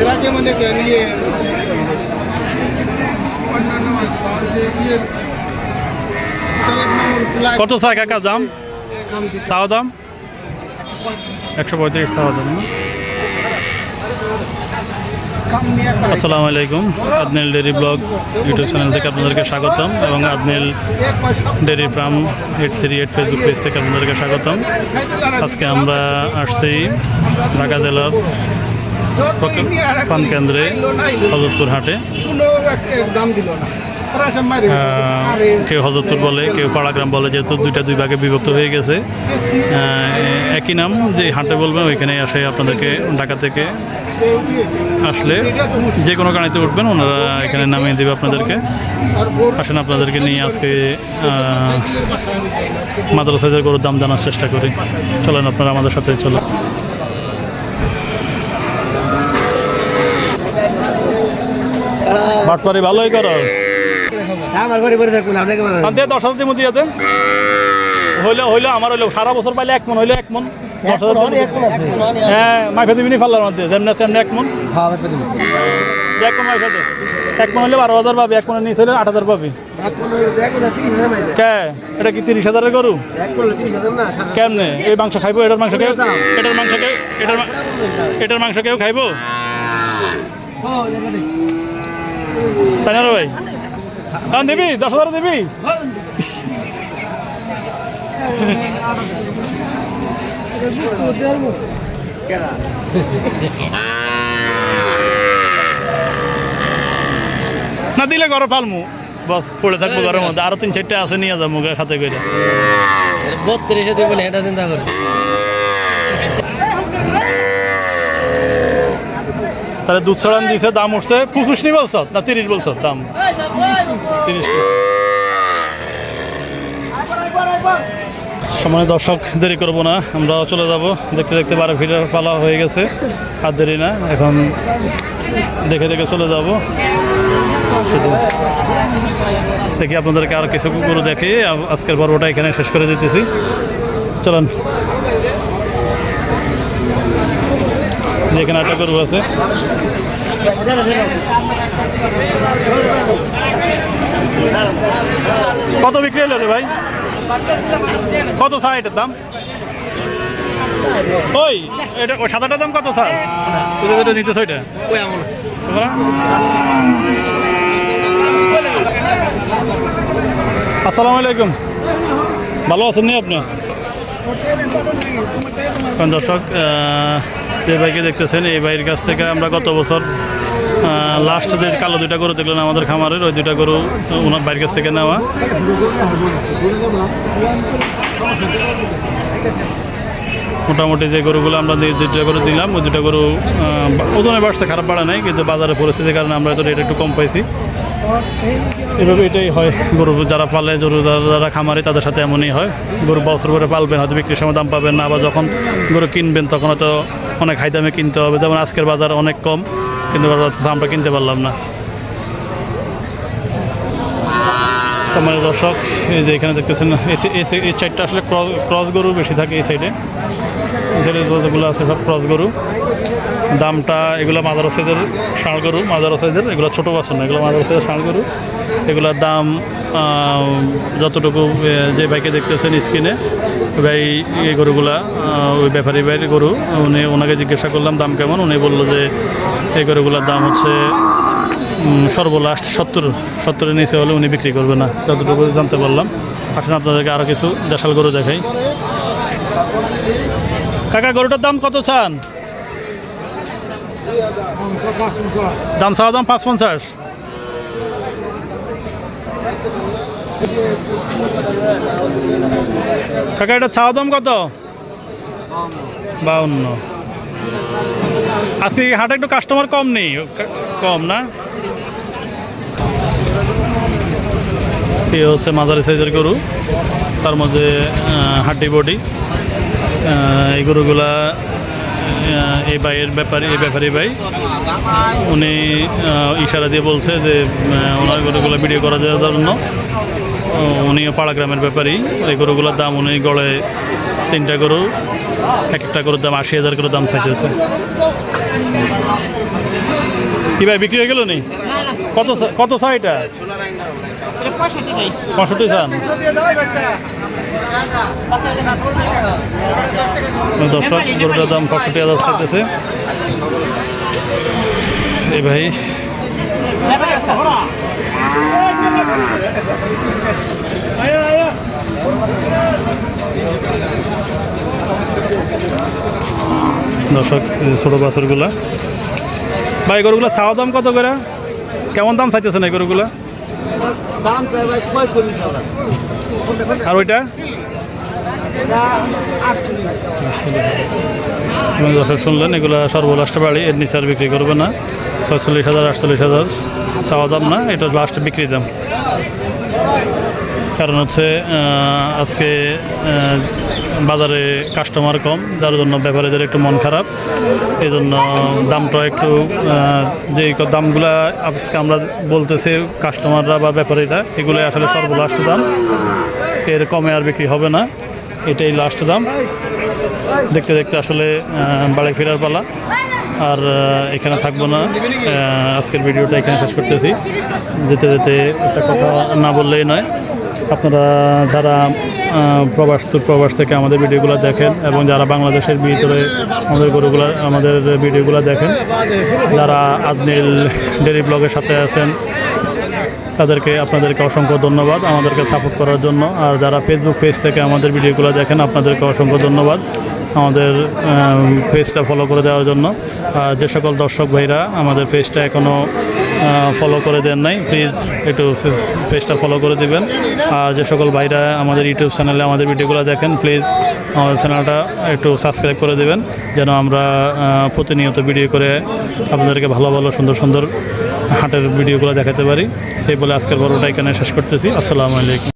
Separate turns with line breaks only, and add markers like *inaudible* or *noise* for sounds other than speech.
এরা আগে মানে প্লাই
কত চাই কাকা দাম? চাওয়া দাম? একশো পঁয়ত্রিশ চাওয়া দাম। না
নিয়ে
আসসালামু আলাইকুম। Adnel dairy blog YouTube channel থেকে আপনাদেরকে স্বাগতম এবং Adnel dairy farm eight three eight Facebook page থেকে আপনাদেরকে স্বাগতম। আজকে আমরা আসছি ঢাকা জেলার ফার্ম কেন্দ্রে, হজরতপুর হাটে।
দাম দিল না।
কেউ হজরতপুর বলে কেউ পাড়াগ্রাম বলে যেহেতু দুইটা দুই ভাগে বিভক্ত হয়ে গেছে। একই নাম যে হাটে বলবেন ওইখানে আসে আপনাদেরকে ঢাকা থেকে আসলে যে কোনো গাড়িতে উঠবেন ওনারা এখানে নামিয়ে দেবে আপনাদেরকে। আসেন আপনাদেরকে নিয়ে আজকে মাদ্রাসাদের গরুর দাম জানার চেষ্টা করি। চলেন আপনারা আমাদের সাথে চলো বাটপারি ভালোই করস।
আমার ঘরে পরে থাকুন আপনাকে বলা
আর দে দশ হাজার মধ্যে দে হইলে হইলে আমার হইলে সারা বছর পাইলে এক মন হইলে এক মন। দশ হাজার দিয়ে। হ্যাঁ মাইফা দিবি নি ফাল্লার মধ্যে যেমন আছে এক মন।
হ্যাঁ
এক মন মাইফা দে এক মন হইলে বারো হাজার পাবি এক মনের নিচে হইলে আট হাজার পাবি। কে? এটা কি তিরিশ হাজারের গরু? কেমনে? এই মাংস খাইবো এটার মাংস কেউ এটার মাংস কেউ এটার এটার মাংস কেউ খাইবো? তাই না ভাই হ্যাঁ দিবি দশ হাজার দিবি? *laughs* না দিলে ঘরে ফালমু বস পড়ে থাকব ঘরের মধ্যে। আরও তিন চারটে আছে নিয়ে যাব গা সাথে করে
বত্রিশে দেবেন এটা চিন্তা করে।
তাহলে দুধ ছড়ান দিয়েছে দাম উঠছে পঁচিশ নি বলছ? না তিরিশ বলছ দাম? সময় দর্শক, দেরি করব না। আমরা চলে যাব। দেখতে দেখতে বারো ফিরে পালা হয়ে গেছে। আর দেরি না, এখন দেখে দেখে চলে যাব। দেখি আপনাদেরকে আর কিছু গরু দেখে আজকের পর্বটা এখানে শেষ করে দিতেছি। চলেন। এখানে একটা গরু আছে। কত বিক্রি হলো ভাই? কত চা এটার দাম? ওই, এটা ওই সাদাটার দাম কত চা তুই যেটা নিতেছ ওইটা? আসসালামু আলাইকুম। ভালো আছেন নি আপনি? দর্শক যে ভাইকে দেখতেছেন, এই ভাইয়ের কাছ থেকে আমরা গত বছর লাস্ট যে কালো দুইটা গরু দেখলেন আমাদের খামারের, ওই দুইটা গরু ওনার ভাইয়ের কাছ থেকে নেওয়া। মোটামুটি যে গরুগুলো আমরা যে দুইটা গরু দিলাম, ওই দুটা গরু ওজনে বাড়ছে, খারাপ বাড়া নাই, কিন্তু বাজারে পরিস্থিতির কারণে আমরা তো রেট একটু কম পাইছি। এভাবে এটাই হয়, গরু যারা পালে, গরু যারা খামারে, তাদের সাথে এমনই হয়। গরু বছর করে পালবেন, হয়তো বিক্রির সময় দাম পাবেন না বা যখন গরু কিনবেন, তখন হয়তো অনেক হাই দামে কিনতে হবে। যেমন আজকের বাজার অনেক কম কিন্তু বাজার আমরা কিনতে পারলাম না। সম্মানিত দর্শক, এই যে এখানে দেখতেছেন, এই সাইডটা আসলে ক্রস ক্রস গরু বেশি থাকে এই সাইডে যেগুলো আছে সব ক্রস গরু। দামটা এগুলো মাদার সাইজের ষাঁড় গরু, মাদার সাইজের এগুলো ছোটো বাসন এগুলো মাদার সাইজের ষাঁড় গরু। এগুলোর দাম যতটুকু যে বাইকে দেখতেছেন স্ক্রিনে ভাই, এই গরুগুলা ওই ব্যাপারী ভাইয়ের গরু, উনি, ওনাকে জিজ্ঞাসা করলাম দাম কেমন, উনি বলল যে এই গরুগুলোর দাম হচ্ছে সর্বলাস্ট সত্তর সত্তরের নিচে হলে উনি বিক্রি করবে না, যতটুকু জানতে পারলাম। আসেন আপনাদেরকে আরও কিছু দেশাল গরু দেখাই। কাকা, গরুটার দাম কত চান? দাম চাওয়া দাম পাঁচ পঞ্চাশ কাকা, এটা চাওয়া দাম কত? বাউন্ন। আজকে হাটে একটু কাস্টমার কম নেই, কম না? এ হচ্ছে মাঝারি সাইজের গরু, তার মধ্যে হাড্ডি বডি। এই গরুগুলা এই ভাইয়ের ব্যাপারী, এই ব্যাপারী ভাই। উনি ইশারা দিয়ে বলছে যে ওনার গরুগুলো ভিডিও করা যাওয়ার জন্য। উনিও পাড়া গ্রামের ব্যাপারী। এই গরুগুলোর দাম উনি গড়ে তিনটা গরু, এক একটা গরুর দাম আশি হাজার করে দাম চাইতেছে কি ভাই, বিক্রি হয়ে গেল নি? কত কত চা এটা? পঁয়ষট্টি চান। দর্শক, গরুটার দাম পঁয়ষট্টি হাজার চাইতেছে। এই ভাই দর্শক ছোটো বাছরগুলা। ভাই গরুগুলা চাওয়া দাম কত করে? কেমন দাম চাইতেছেন এই গরুগুলা? আর ওইটা? দর্শক শুনলেন এগুলো সর্বলাস্ট বাড়ি এর নিচে আর বিক্রি করবে না। ছয়চল্লিশ হাজার, আটচল্লিশ হাজার চাওয়া দাম না, এটা লাস্ট বিক্রি দাম। কারণ হচ্ছে আজকে বাজারে কাস্টমার কম, যার জন্য ব্যাপারীদের একটু মন খারাপ। এই জন্য দামটা একটু যে দামগুলা আজকে আমরা বলতেছি কাস্টমাররা বা ব্যাপারীরা, এগুলো আসলে সর্বলাস্ট দাম। এর কমে আর বিক্রি হবে না, এটাই লাস্ট দাম। দেখতে দেখতে আসলে বাড়ি ফেরার পালা। আর এখানে থাকব না। আজকের ভিডিওটা এখানে শেষ করতেছি। যেতে যেতে একটা কথা না বললেই নয়। আপনারা যারা প্রবাস প্রবাস থেকে আমাদের ভিডিওগুলো দেখেন এবং যারা বাংলাদেশের ভিতরে আমাদের গরুগুলো, আমাদের ভিডিওগুলো দেখেন, যারা আজমিল ডেরি ব্লগের সাথে আছেন, তাদেরকে, আপনাদেরকে অসংখ্য ধন্যবাদ আমাদেরকে সাপোর্ট করার জন্য। আর যারা ফেসবুক পেজ থেকে আমাদের ভিডিওগুলো দেখেন, আপনাদেরকে অসংখ্য ধন্যবাদ। আমাদের পেজটা ফলো করে দেওয়ার জন্য। আর যে সকল দর্শক ভাইরা আমাদের পেজটা এখনও ফলো করে দেন নাই প্লিজ একটু পেজটা ফলো করে দিবেন। আর যে সকল ভাইরা আমাদের ইউটিউব চ্যানেলে আমাদের ভিডিওগুলো দেখেন প্লিজ আমাদের চ্যানেলটা একটু সাবস্ক্রাইব করে দেবেন, যেন আমরা প্রতিনিয়ত ভিডিও করে আপনাদেরকে ভালো ভালো, সুন্দর সুন্দর হাটের ভিডিওগুলো দেখাতে পারি। এই বলে আজকের বড়টা এখানে শেষ করতেছি। আসসালামু আলাইকুম।